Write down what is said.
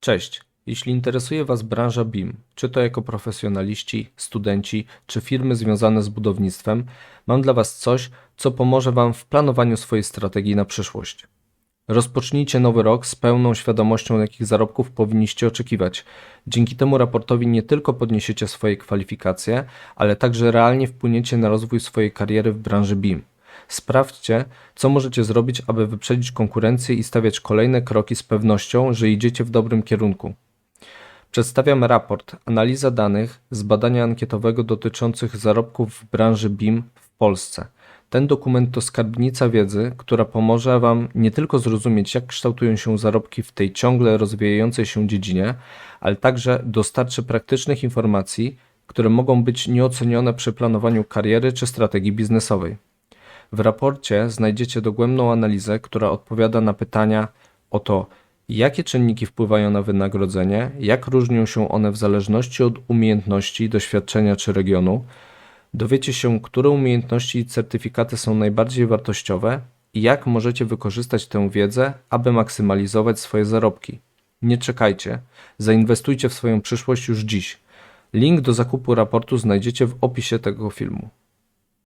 Cześć. Jeśli interesuje Was branża BIM, czy to jako profesjonaliści, studenci, czy firmy związane z budownictwem, mam dla Was coś, co pomoże Wam w planowaniu swojej strategii na przyszłość. Rozpocznijcie nowy rok z pełną świadomością, jakich zarobków powinniście oczekiwać. Dzięki temu raportowi nie tylko podniesiecie swoje kwalifikacje, ale także realnie wpłyniecie na rozwój swojej kariery w branży BIM. Sprawdźcie, co możecie zrobić, aby wyprzedzić konkurencję i stawiać kolejne kroki z pewnością, że idziecie w dobrym kierunku. Przedstawiam raport Analiza danych z badania ankietowego dotyczących zarobków w branży BIM w Polsce. Ten dokument to skarbnica wiedzy, która pomoże Wam nie tylko zrozumieć, jak kształtują się zarobki w tej ciągle rozwijającej się dziedzinie, ale także dostarczy praktycznych informacji, które mogą być nieocenione przy planowaniu kariery czy strategii biznesowej. W raporcie znajdziecie dogłębną analizę, która odpowiada na pytania o to, jakie czynniki wpływają na wynagrodzenie, jak różnią się one w zależności od umiejętności, doświadczenia czy regionu. Dowiecie się, które umiejętności i certyfikaty są najbardziej wartościowe i jak możecie wykorzystać tę wiedzę, aby maksymalizować swoje zarobki. Nie czekajcie, zainwestujcie w swoją przyszłość już dziś. Link do zakupu raportu znajdziecie w opisie tego filmu.